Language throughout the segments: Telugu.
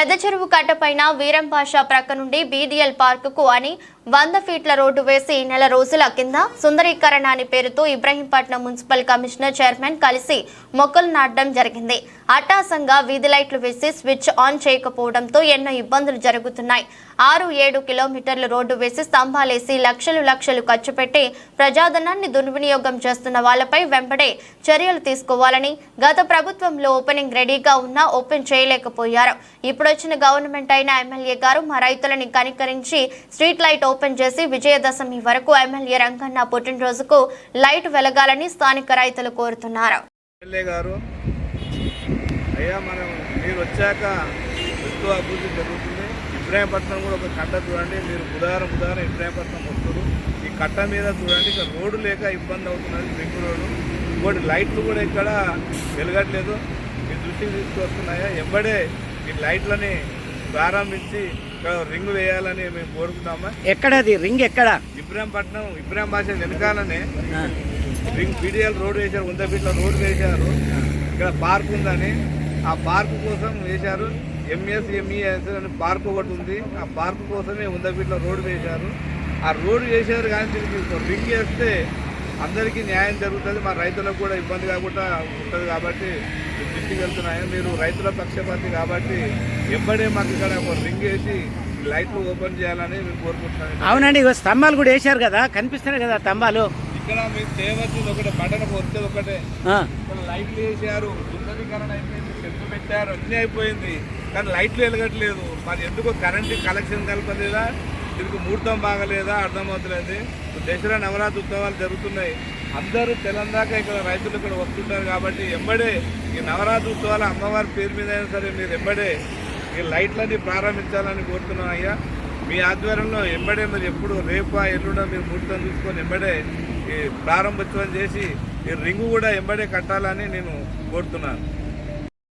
పెద్ద చెరువు కట్టపైన వీరంపాషా ప్రక్క నుండి బీడీఎల్ పార్కుకు అని వంద ఫీట్ల రోడ్డు వేసి నెల రోజుల కింద సుందరీకరణ అని పేరుతో ఇబ్రహీంపట్నం మున్సిపల్ కమిషనర్ చైర్మన్ కలిసి మొక్కలు నాటడం జరిగింది. అట్టాసంగా వీధి లైట్లు వేసి స్విచ్ ఆన్ చేయకపోవడంతో ఎన్నో ఇబ్బందులు జరుగుతున్నాయి. ఆరు ఏడు కిలోమీటర్ల రోడ్డు వేసి స్తంభాలేసి లక్షలు లక్షలు ఖర్చు పెట్టి ప్రజాధనాన్ని దుర్వినియోగం చేస్తున్న వాళ్ళపై వెంబడే చర్యలు తీసుకోవాలని గత ప్రభుత్వంలో ఓపెనింగ్ రెడీగా ఉన్నా ఓపెన్ చేయలేకపోయారు. ఇప్పుడు వచ్చిన గవర్నమెంట్ అయిన ఎమ్మెల్యే గారు మా రైతులని కనికరించి స్ట్రీట్ లైట్ ఓపెన్ చేసి విజయదశమి వరకు ఎమ్మెల్యే రంగన్న పుట్టినరోజుకు లైట్ వెలగాలని స్థానిక రైతులు కోరుతున్నారు. గారు అయ్యా మనం మీరు వచ్చాక అభివృద్ధి జరుగుతుంది. ఇబ్రాహీంపట్నం కూడా ఒక కట్ట చూడండి. మీరు బుధవారం బుధవారం ఇబ్రాహీంపట్నం వస్తారు ఈ కట్ట మీద చూడండి. ఇక రోడ్డు లేక ఇబ్బంది అవుతున్నది రింగ్ రోడ్డు. ఇంకోటి లైట్లు కూడా ఇక్కడ వెలగట్లేదు. మీ దృష్టికి తీసుకొస్తున్నాయా? ఎంబడే ఈ లైట్లని ప్రారంభించి రింగ్ వేయాలని మేము కోరుకుంటామా? ఎక్కడది? రింగ్ ఎక్కడ? ఇబ్రాహీంపట్నం ఇబ్రాహీం భాష వెనకాలనే రింగ్ పీడిఎల్ రోడ్ వేశారు వంద ఫీట్ల రోడ్ వేశారు. ఇక్కడ పార్క్ ఉందని ఆ పార్క్ కోసం వేశారు. ఎంఎస్ ఎంఈఎస్ అని పార్క్ ఒకటి ఉంది. ఆ పార్క్ కోసమే వంద ఫీట్ల రోడ్ వేశారు. ఆ రోడ్ వేశారు కానీ దీనికి ఒక రింగ్ వేస్తే అందరికీ న్యాయం జరుగుతుంది. మా రైతులకు కూడా ఇబ్బంది కాకుండా ఉంటుంది కాబట్టి దృష్టికి వెళ్తున్నాయి మీరు రైతుల పక్షపాతి కాబట్టి ఎంబడే మాకు ఇక్కడ ఒక రింగ్ వేసి లైట్లు ఓపెన్ చేయాలని మేము కోరుకుంటున్నాను అవునండి ఇగో స్తంభాలు కూడా వేశారు కదా కనిపిస్తున్నాయి కదా స్తంభాలు. ఇక్కడ మీరు చేయవలసింది ఒకటే బటన్ వచ్చేది ఒకటే. లైట్లు వేసారు సుందరీకరణ అయిపోయింది చెట్లు పెట్టారు అన్నీ అయిపోయింది. కానీ లైట్లు వెలగట్లేదు. మరి ఎందుకు కరెంట్ కలెక్షన్ కలపలేదా? దీనికి ముహూర్తం బాగలేదా? అర్థమవుతలేదు. దసరా నవరాత్రి ఉత్సవాలు జరుగుతున్నాయి. అందరూ తెలంగాణ ఇక్కడ రైతులు ఇక్కడ వస్తుంటారు కాబట్టి ఎంబడే ఈ నవరాత్రి ఉత్సవాలు అమ్మవారి పేరు మీద అయినా సరే మీరు ఎంబడే ఈ లైట్లన్నీ ప్రారంభించాలని కోరుతున్నాను అయ్యా. మీ ఆధ్వర్యంలో ఎంబడే మీరు ఎప్పుడు రేపా ఎల్లుండా మీరు ముహూర్తం తీసుకొని ఎంబడే ఈ ప్రారంభోత్సవం చేసి ఈ రింగు కూడా ఎంబడే కట్టాలని నేను కోరుతున్నాను.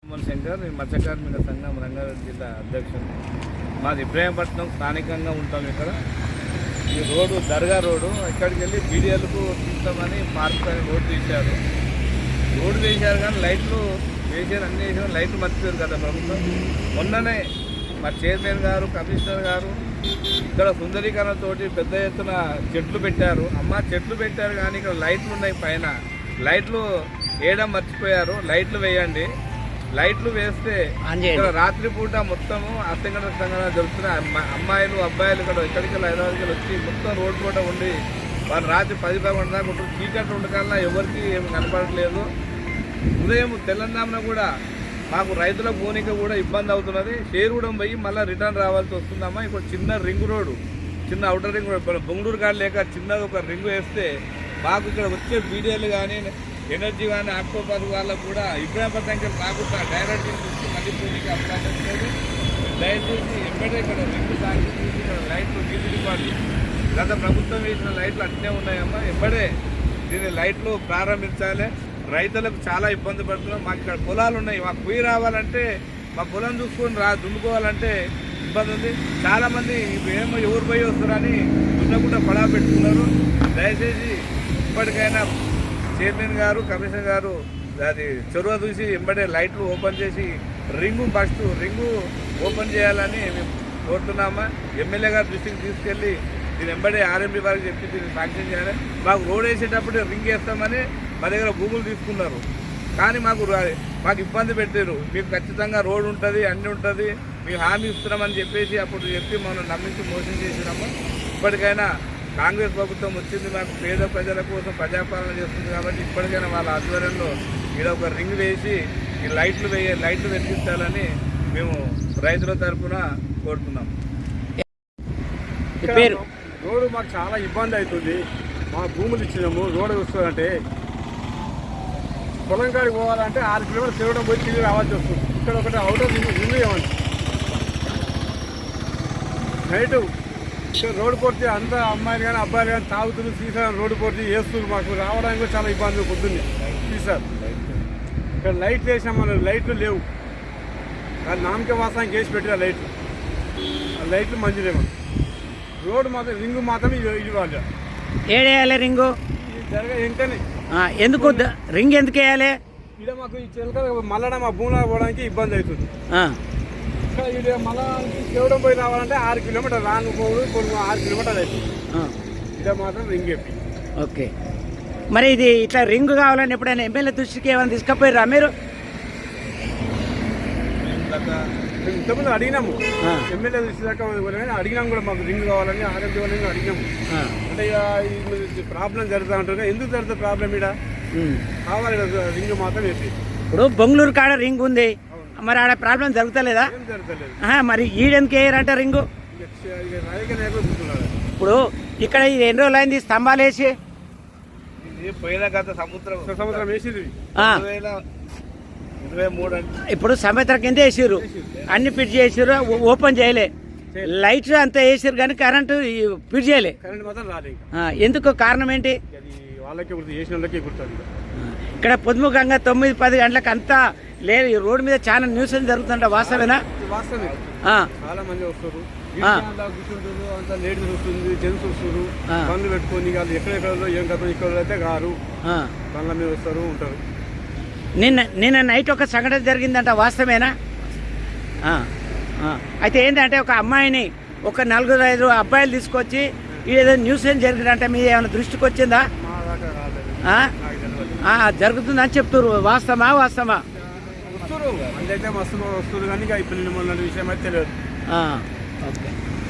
మోహన్ శంకర్ ఈ మత్స్యకార్మిక సంఘం రంగారెడ్డి జిల్లా అధ్యక్షుడు. మాది ఇబ్రాహీంపట్నం స్థానికంగా ఉంటాం ఇక్కడ. ఈ రోడ్డు దర్గా రోడ్డు ఇక్కడికి వెళ్ళి బీడిఎల్కు తీస్తామని పార్క్ రోడ్డు తీశారు. రోడ్డు వేశారు కానీ లైట్లు వేసారు అన్ని వేసారు లైట్లు మర్చిపోయారు కదా ప్రభుత్వం. మొన్ననే మా చైర్మన్ గారు కమిషనర్ గారు ఇక్కడ సుందరీకరణతోటి పెద్ద ఎత్తున చెట్లు పెట్టారు. అమ్మ చెట్లు పెట్టారు కానీ ఇక్కడ లైట్లు ఉన్నాయి పైన. లైట్లు వేయడం మర్చిపోయారు. లైట్లు వేయండి. లైట్లు వేస్తే రాత్రిపూట మొత్తము అత్యంగన సంఘటన జరుగుతున్నాయి అమ్మ- అమ్మాయిలు అబ్బాయిలు ఇక్కడ ఇక్కడికి హైదరాబాద్కి వచ్చి మొత్తం రోడ్డు పూట ఉండి వాళ్ళు రాత్రి పది పదకొండు దాకా ఉంటారు చీకట్లు ఉండకల్లా ఎవరికి ఏమి కనపడట్లేదు. ఉదయం తెలంగాణ కూడా మాకు రైతుల పోనీక కూడా ఇబ్బంది అవుతున్నది. షేరుగూడెం పోయి మళ్ళీ రిటర్న్ రావాల్సి వస్తుందమ్మా. ఇక్కడ చిన్న రింగ్ రోడ్డు చిన్న అవుటర్ రింగ్ రోడ్ బొంగళూరు కాడ లేక చిన్నగా ఒక రింగ్ వేస్తే మాకు ఇక్కడ వచ్చే బీడిఎల్ కానీ ఎనర్జీ కానీ అక్టోబర్ వాళ్ళకు కూడా ఇబ్రాహీంపట్నంకి రాకుండా డైరెక్ట్ తీసుకు మళ్ళీ పోనీకి అవకాశం లేదు. దయచేసి ఎక్కడే ఇక్కడ రెండు సార్లు ఇక్కడ లైట్లు వీధి గత ప్రభుత్వం వేసిన లైట్లు అట్నే ఉన్నాయమ్మా. ఎప్పుడే దీని లైట్లు ప్రారంభించాలి. రైతులకు చాలా ఇబ్బంది పడుతున్నాం. మాకు ఇక్కడ పొలాలు ఉన్నాయి. మాకు పొయ్యి రావాలంటే మా పొలం చూసుకొని రా దున్నుకోవాలంటే ఇబ్బంది ఉంది. చాలామంది ఏమో ఎవరు పోయి వస్తారని దున్నకుండా పడా పెట్టుకున్నారు. దయచేసి ఇప్పటికైనా చైర్మన్ గారు కమిషనర్ గారు అది చొరవ చూసి వెంబడే లైట్లు ఓపెన్ చేసి రింగు ఫస్ట్ రింగు ఓపెన్ చేయాలని మేము కోరుతున్నామా? ఎమ్మెల్యే గారి దృష్టికి తీసుకెళ్ళి దీని వెంబడే ఆర్ఎంబి వారికి చెప్పి దీన్ని శాంక్షన్ చేయాలి. మాకు రోడ్ వేసేటప్పుడు రింగ్ వేస్తామని మా దగ్గర భూములు తీసుకున్నారు. కానీ మాకు మాకు ఇబ్బంది పెట్టారు. మీకు ఖచ్చితంగా రోడ్ ఉంటుంది అన్నీ ఉంటుంది మేము హామీ ఇస్తున్నామని చెప్పేసి అప్పుడు చెప్పి మనం నమ్మించి మోసం చేసినాము. ఇప్పటికైనా కాంగ్రెస్ ప్రభుత్వం వచ్చింది మాకు పేద ప్రజల కోసం ప్రజాపాలన చేస్తుంది కాబట్టి ఇప్పటికైనా వాళ్ళ ఆధ్వర్యంలో ఇక్కడ ఒక రింగ్ వేసి ఈ లైట్లు వేయ లైట్లు వెలిగించాలని మేము రైతుల తరఫున కోరుతున్నాం. రోడ్డు మాకు చాలా ఇబ్బంది అవుతుంది. మా భూములు ఇచ్చినాము రోడ్డు వస్తుందంటే పొలం కాడికి పోవాలంటే ఆరు కిలోమీటర్లు తిరగడం పోయి తిరిగి రావాల్సి వస్తుంది. ఇక్కడ ఒకటి అవుటర్ రివ్యూ ఇవ్వండి నైట్ రోడ్డు కొడితే అంతా అమ్మాయిలు కానీ అబ్బాయిలు కానీ తాగుతున్నారు సీసా రోడ్డు కొడితే వేస్తున్నారు మాకు రావడానికి చాలా ఇబ్బంది పొద్దున్నే. సీసార్ ఇక్కడ లైట్ వేసాం మనం లైట్లు లేవు. కానీ నామకే వాసానికి వేసి పెట్టిన లైట్లు. ఆ లైట్లు మంచిదేమో రోడ్డు మాత్రం రింగు మాత్రం ఇవ్వ- ఇవ్వాలి. ఏడేయాలి రింగు? ఇది జరగ వెంటనే. ఆ, ఎందుకు రింగ్ ఎందుకు వేయాలి? ఇక్కడ మాకు ఈ చిలక మల్లడ మా భూమిలో పోవడానికి ఇబ్బంది అవుతుంది. ఆ, ఇది మళ్ళా శివడం పోయి రావాలంటే ఆరు కిలోమీటర్ రాను పోడు పొడుగు ఆరు కిలోమీటర్లు ఆ, ఇదే మాత్రం రింగ్ చెప్పి. ఓకే. మరి ఇది ఇట్లా రింగ్ కావాలని ఎప్పుడైనా ఎమ్మెల్యే దృష్టికి ఏమైనా తీసుకుపోయారా మీరు? ఇంతకుముందు అడిగినాము. ఎమ్మెల్యే దృష్టి దాకా అడిగినాం కూడా మాకు రింగ్ కావాలని ఆరోగ్య వాళ్ళని అడిగినాము. అంటే ఇక ప్రాబ్లం జరుగుతూ ఉంటుంది? ఎందుకు జరుగుతుంది ప్రాబ్లం ఇక్కడ. కావాలి రింగ్ మాత్రం వేసి ఇప్పుడు బొంగళూరు కాడ రింగ్ ఉంది. మరి ఆడ ప్రాబ్లం జరుగుతలేదా? మరి ఈడెందుకు వేయరంట రింగు? ఇప్పుడు ఇక్కడ ఇది ఎన్ని రోజులు అయింది స్తంభాలు వేసి. ఇప్పుడు సంవత్సరం కింద వేసిర్రు. అన్ని ఫిట్ చేసిర్రు ఓ- ఓపెన్ చేయలే. లైట్స్ అంతా వేసిర్రు కానీ కరెంటు ఫిట్ చేయలే. కరెంట్ మాత్రం రాదు ఇంకా. ఆ, ఎందుకు కారణం ఏంటి? అది వాళ్ళకే చేసిన వాళ్ళకే గుర్తుంది ఇక. ఇక్కడ పొద్దుముఖంగా తొమ్మిది పది గంటలకు అంతా లేదు ఈ రోడ్డు మీద చాలా న్యూస్ జరుగుతుంట వాస్తవేనా? చాలా మంది వస్తారు. అంతా కూర్చుంటారు అంతా లేడీస్ వస్తుంది జెంట్స్ వస్తారు. ఆ. పనులు పెట్టుకొని వాళ్ళు ఎక్కడెక్కడ ఏం కదా ఇక్కడ అయితే గారు ఆ. పనుల మీద వస్తారు ఉంటారు. నిన్న నిన్న నైట్ ఒక సంఘటన జరిగిందంట వాస్తవేనా. అయితే ఏంటంటే ఒక అమ్మాయిని ఒక నలుగురు ఐదు అబ్బాయిలు తీసుకొచ్చి ఏదో న్యూస్ ఏం జరిగిందంటే మీ ఏమైనా దృష్టికి వచ్చిందా జరుగుతుందని చెప్తున్నారు వాస్తవమా వాస్తవమా? వస్తారు అందైతే మస్తు వస్తారు కానీ ఇక ఇప్పుడు మొన్న విషయం అయితే తెలియదు. ఓకే.